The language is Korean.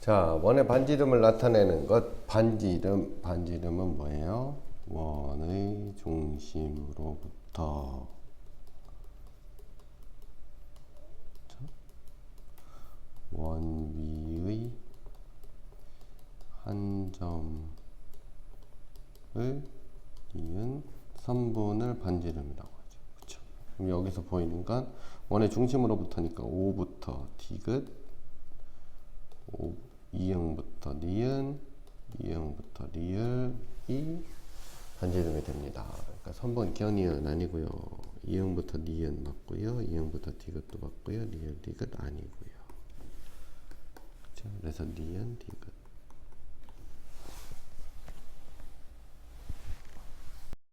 자, 원의 반지름을 나타내는 것 반지름 반지름은 뭐예요? 원의 중심으로부터 자, 원 위의 한 점을 이은 선분을 반지름이라고 하죠. 그렇죠? 그럼 여기서 보이는 건 원의 중심으로부터니까 5부터 디귿 5, 2형부터 니은 2형부터 리을이 반지름이 됩니다. 그러니까 선분 견이은 아니고요. 2형부터 니은 맞고요. 2형부터 디귿도 맞고요. 리을 디귿 아니고요. 그렇죠? 그래서 니은 디귿